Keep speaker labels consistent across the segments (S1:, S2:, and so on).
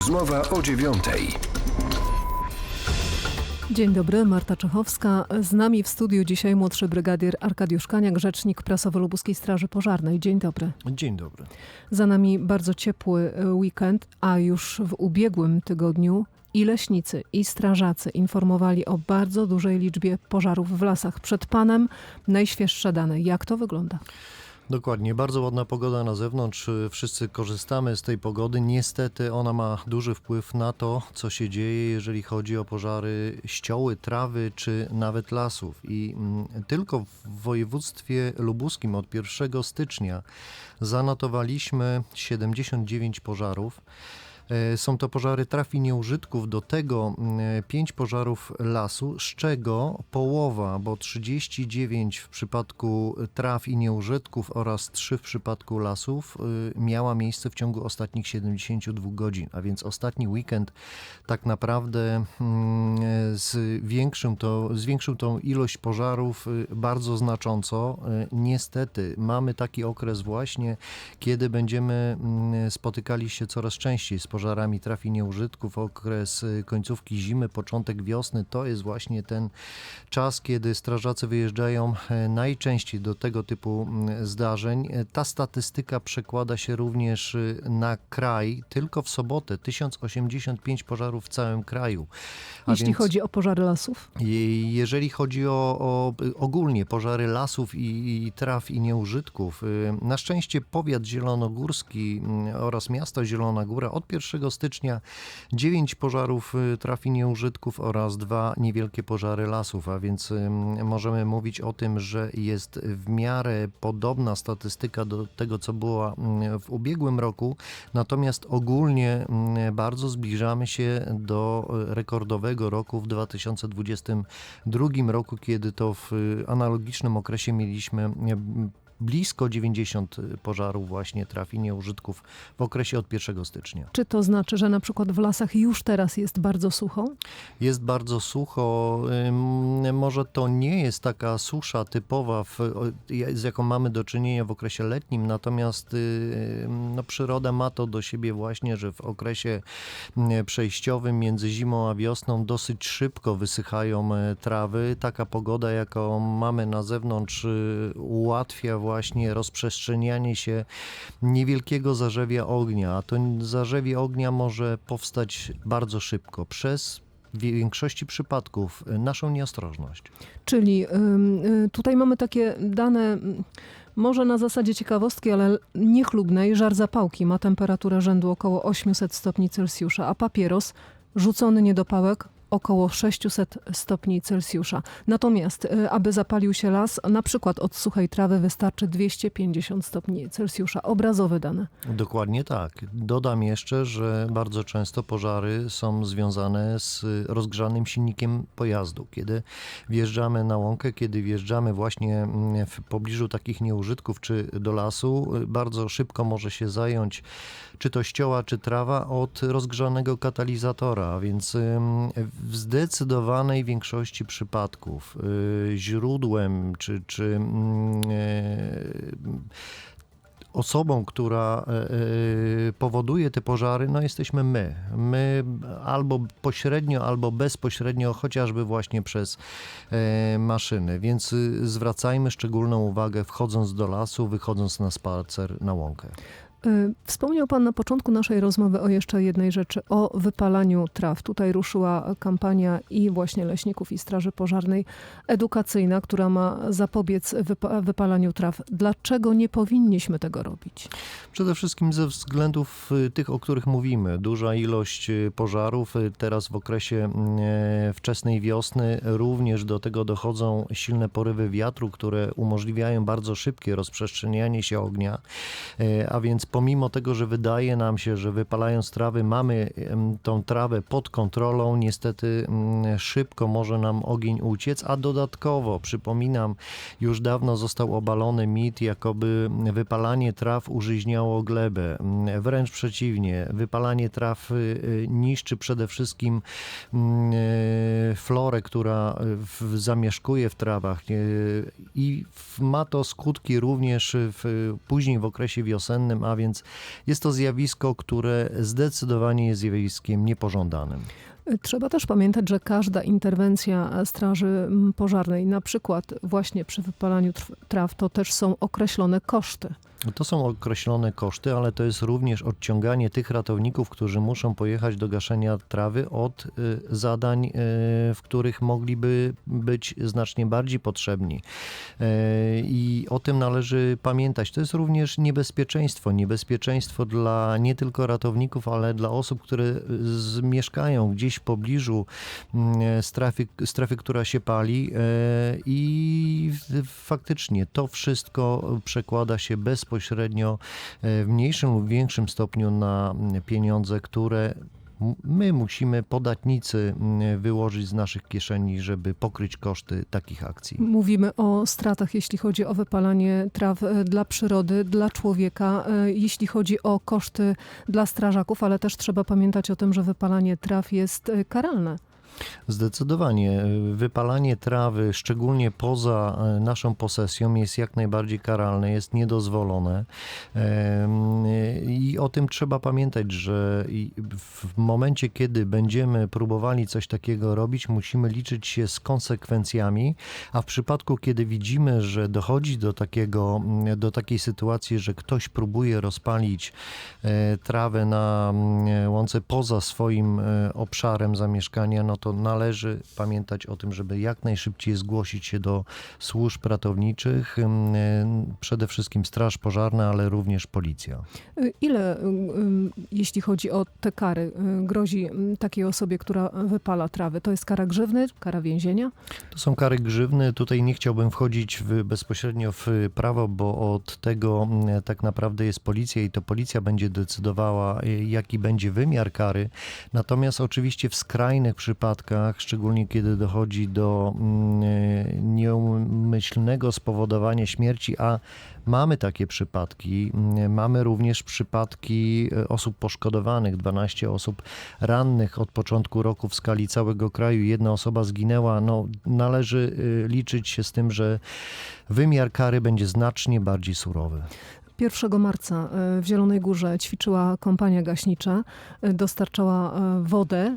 S1: Rozmowa o dziewiątej.
S2: Dzień dobry, Marta Czechowska. Z nami w studiu dzisiaj młodszy brygadier Arkadiusz Kaniak, rzecznik prasowy Lubuskiej Straży Pożarnej. Dzień dobry.
S3: Dzień dobry.
S2: Za nami bardzo ciepły e, weekend, a już w ubiegłym tygodniu i leśnicy, i strażacy informowali o bardzo dużej liczbie pożarów w lasach. Przed panem najświeższe dane. Jak to wygląda?
S3: Dokładnie, bardzo ładna pogoda na zewnątrz. Wszyscy korzystamy z tej pogody. Niestety ona ma duży wpływ na to, co się dzieje, jeżeli chodzi o pożary ścioły, trawy czy nawet lasów. I mm, tylko w województwie lubuskim od 1 stycznia zanotowaliśmy 79 pożarów. E, Są to pożary traw i nieużytków, do tego 5 pożarów lasu, z czego połowa, bo 39 w przypadku traw i nieużytków oraz 3 w przypadku lasów y, miała miejsce w ciągu ostatnich 72 godzin, a więc ostatni weekend tak naprawdę mm, z większym to, zwiększył tą ilość pożarów bardzo znacząco. Niestety mamy taki okres właśnie, kiedy będziemy mm, spotykali się coraz częściej z pożarami traf i nieużytków, okres y, końcówki zimy, początek wiosny, to jest właśnie ten czas, kiedy strażacy wyjeżdżają e, najczęściej do tego typu zdarzeń. E, Ta statystyka przekłada się również y, na kraj. Tylko w sobotę 1085 pożarów w całym kraju. A
S2: Jeśli
S3: więc-
S2: chodzi o pożary lasów?
S3: Jeżeli chodzi o, o ogólnie pożary lasów i, i traw i nieużytków, y, na szczęście powiat zielonogórski oraz miasto Zielona Góra od 1 stycznia. 9 pożarów y, traw i nieużytków oraz dwa niewielkie pożary lasów, a więc ym, możemy mówić o tym, że jest w miarę podobna statystyka do tego, co była mm, w ubiegłym roku, natomiast ogólnie mm, bardzo zbliżamy się do e, rekordowego roku w 2022 roku, kiedy to w y, analogicznym okresie mieliśmy blisko 90 pożarów właśnie traf i nieużytków w okresie od 1 stycznia.
S2: Czy to znaczy, że na przykład w lasach już teraz jest bardzo sucho?
S3: Jest bardzo sucho. Może to nie jest taka susza typowa, w, z jaką mamy do czynienia w okresie letnim, natomiast ym, no, przyroda ma to do siebie właśnie, że w okresie mm, przejściowym między zimą a wiosną dosyć szybko wysychają e, trawy. Taka pogoda, jaką mamy na zewnątrz, y, ułatwia właśnie rozprzestrzenianie się niewielkiego zarzewia ognia, a to zarzewie ognia może powstać bardzo szybko przez w większości przypadków naszą nieostrożność.
S2: Czyli y, tutaj mamy takie dane, może na zasadzie ciekawostki, ale niechlubnej. Żar zapałki ma temperaturę rzędu około 800 stopni Celsjusza, a papieros, rzucony niedopałek, około 600 stopni Celsjusza. Natomiast, y, aby zapalił się las, na przykład od suchej trawy wystarczy 250 stopni Celsjusza. Obrazowe dane.
S3: Dokładnie tak. Dodam jeszcze, że bardzo często pożary są związane z rozgrzanym silnikiem pojazdu. Kiedy wjeżdżamy na łąkę, kiedy wjeżdżamy właśnie mm, w pobliżu takich nieużytków czy do lasu, y, bardzo szybko może się zająć czy to ścioła, czy trawa od rozgrzanego katalizatora, więc w zdecydowanej większości przypadków y, źródłem czy, czy mm, e, osobą, która e, e, powoduje te pożary, no jesteśmy my. My albo pośrednio, albo bezpośrednio, chociażby właśnie przez maszyny. Więc y, zwracajmy szczególną uwagę wchodząc do lasu, wychodząc na spacer na łąkę.
S2: Y, Wspomniał Pan na początku naszej rozmowy o jeszcze jednej rzeczy, o wypalaniu traw. Tutaj ruszyła kampania i właśnie leśników i Straży Pożarnej edukacyjna, która ma zapobiec wypa- wypalaniu traw. Dlaczego nie powinniśmy tego robić?
S3: Przede wszystkim ze względów y, tych, o których mówimy. Duża ilość y, pożarów teraz w okresie wczesnej wiosny. Również do tego dochodzą silne porywy wiatru, które umożliwiają bardzo szybkie rozprzestrzenianie się ognia. A więc pomimo tego, że wydaje nam się, że wypalając trawy mamy tą trawę pod kontrolą, niestety mm, szybko może nam ogień uciec, a dodatkowo, przypominam, już dawno został obalony mit, jakoby wypalanie traw użyźniało glebę. Mm, Wręcz przeciwnie, wypalanie traw y, y, niszczy przede wszystkim mm, y, florę, która zamieszkuje w trawach i ma to skutki również w, później w okresie wiosennym, a więc jest to zjawisko, które zdecydowanie jest zjawiskiem niepożądanym.
S2: Trzeba też pamiętać, że każda interwencja Straży Pożarnej, na przykład właśnie przy wypalaniu traw, to też są określone koszty.
S3: To są określone koszty, ale to jest również odciąganie tych ratowników, którzy muszą pojechać do gaszenia trawy od y, zadań, y, w których mogliby być znacznie bardziej potrzebni. Y, I o tym należy pamiętać. To jest również niebezpieczeństwo. Niebezpieczeństwo dla nie tylko ratowników, ale dla osób, które z, mieszkają gdzieś w pobliżu mm, strefy, strefy, która się pali. y, I faktycznie to wszystko przekłada się bezpośrednio e, w mniejszym lub większym stopniu na pieniądze, które my musimy, podatnicy, wyłożyć z naszych kieszeni, żeby pokryć koszty takich akcji.
S2: Mówimy o stratach, jeśli chodzi o wypalanie traw e, dla przyrody, dla człowieka, e, jeśli chodzi o koszty dla strażaków, ale też trzeba pamiętać o tym, że wypalanie traw jest karalne.
S3: Zdecydowanie. Wypalanie trawy, szczególnie poza e, naszą posesją, jest jak najbardziej karalne, jest niedozwolone. I o tym trzeba pamiętać, że w momencie, kiedy będziemy próbowali coś takiego robić, musimy liczyć się z konsekwencjami, a w przypadku, kiedy widzimy, że dochodzi do, takiego, do takiej sytuacji, że ktoś próbuje rozpalić e, trawę na mm, łące poza swoim e, obszarem zamieszkania, no to należy pamiętać o tym, żeby jak najszybciej zgłosić się do służb ratowniczych, przede wszystkim Straż Pożarna, ale również policja.
S2: Ile, jeśli chodzi o te kary, y, grozi takiej osobie, która wypala trawy? To jest kara grzywny, kara więzienia?
S3: To są kary grzywny. Tutaj nie chciałbym wchodzić w, bezpośrednio w prawo, bo od tego tak naprawdę jest policja i to policja będzie decydowała, y, jaki będzie wymiar kary. Natomiast oczywiście w skrajnych przypadkach, szczególnie kiedy dochodzi do mm, y, nieumyślnego spowodowania śmierci, a mamy takie przypadki, mm, mamy również przypadki y, osób poszkodowanych, 12 osób rannych od początku roku w skali całego kraju, jedna osoba zginęła, no należy y, liczyć się z tym, że wymiar kary będzie znacznie bardziej surowy.
S2: 1 marca y, w Zielonej Górze ćwiczyła kompania gaśnicza, y, dostarczała y, wodę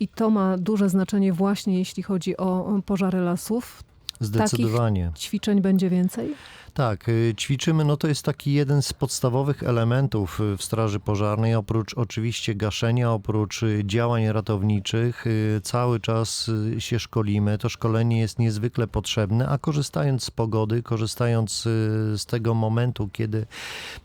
S2: i to ma duże znaczenie właśnie jeśli chodzi o pożary lasów.
S3: Zdecydowanie.
S2: Ćwiczeń będzie więcej?
S3: Tak, y, ćwiczymy, no to jest taki jeden z podstawowych elementów y, w Straży Pożarnej, oprócz oczywiście gaszenia, oprócz y, działań ratowniczych, cały czas się szkolimy. To szkolenie jest niezwykle potrzebne, a korzystając z pogody, korzystając z tego momentu, kiedy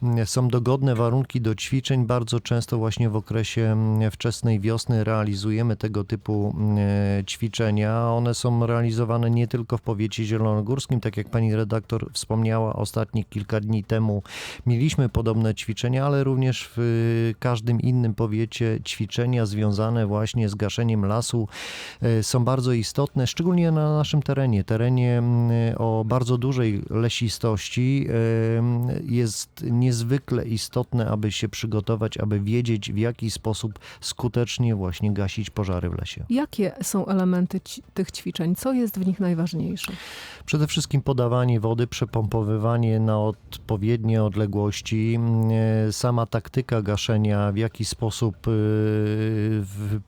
S3: mm, są dogodne warunki do ćwiczeń, bardzo często właśnie w okresie mm, wczesnej wiosny realizujemy tego typu mm, ćwiczenia. One są realizowane nie tylko w powiecie zielonogórskim, tak jak pani redaktor wspomniała ostatnich kilka dni temu. Mieliśmy podobne ćwiczenia, ale również w y, każdym innym powiecie ćwiczenia związane właśnie z gaszeniem lasu y, są bardzo istotne, szczególnie na naszym terenie, terenie mm, o bardzo dużej lesistości. y, Jest niezwykle istotne, aby się przygotować, aby wiedzieć w jaki sposób skutecznie właśnie gasić pożary w lesie.
S2: Jakie są elementy tych ćwiczeń? Co jest w nich najważniejsze?
S3: Przede wszystkim podawanie wody, na odpowiednie odległości, e, sama taktyka gaszenia, w jaki sposób e,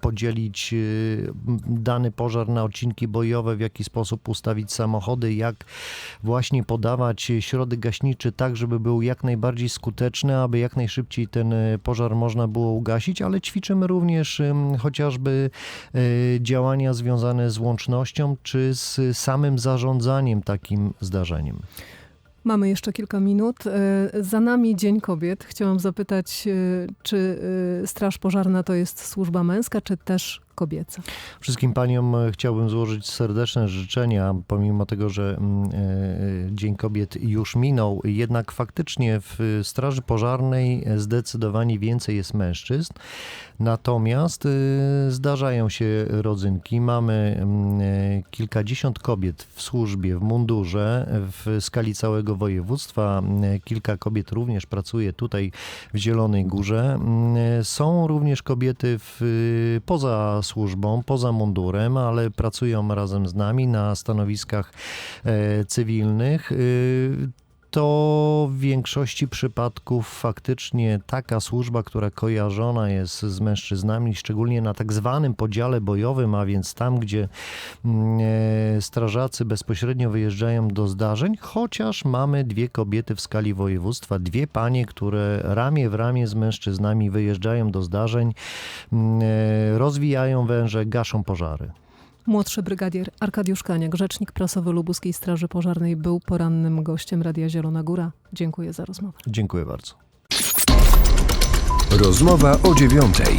S3: podzielić e, dany pożar na odcinki bojowe, w jaki sposób ustawić samochody, jak właśnie podawać środek gaśniczy tak, żeby był jak najbardziej skuteczny, aby jak najszybciej ten pożar można było ugasić, ale ćwiczymy również chociażby działania związane z łącznością czy z samym zarządzaniem takim zdarzeniem.
S2: Mamy jeszcze kilka minut. E, Za nami Dzień Kobiet. Chciałam zapytać, e, czy e, Straż Pożarna to jest służba męska, czy też kobieca?
S3: Wszystkim paniom e, chciałbym złożyć serdeczne życzenia, pomimo tego, że mm, e, Dzień Kobiet już minął, jednak faktycznie w Straży Pożarnej zdecydowanie więcej jest mężczyzn. Natomiast e, zdarzają się rodzynki. Mamy mm, e, kilkadziesiąt kobiet w służbie, w mundurze w skali całego województwa. Mm, Kilka kobiet również pracuje tutaj w Zielonej Górze. Są również kobiety w, poza służbą, poza mundurem, ale pracują razem z nami na stanowiskach e, cywilnych. To w większości przypadków faktycznie taka służba, która kojarzona jest z mężczyznami, szczególnie na tak zwanym podziale bojowym, a więc tam, gdzie mm, e, strażacy bezpośrednio wyjeżdżają do zdarzeń, chociaż mamy dwie kobiety w skali województwa, dwie panie, które ramię w ramię z mężczyznami wyjeżdżają do zdarzeń, mm, e, rozwijają węże, gaszą pożary.
S2: Młodszy brygadier Arkadiusz Kaniak, rzecznik prasowy Lubuskiej Straży Pożarnej, był porannym gościem Radia Zielona Góra. Dziękuję za rozmowę.
S3: Dziękuję bardzo.
S1: Rozmowa o dziewiątej.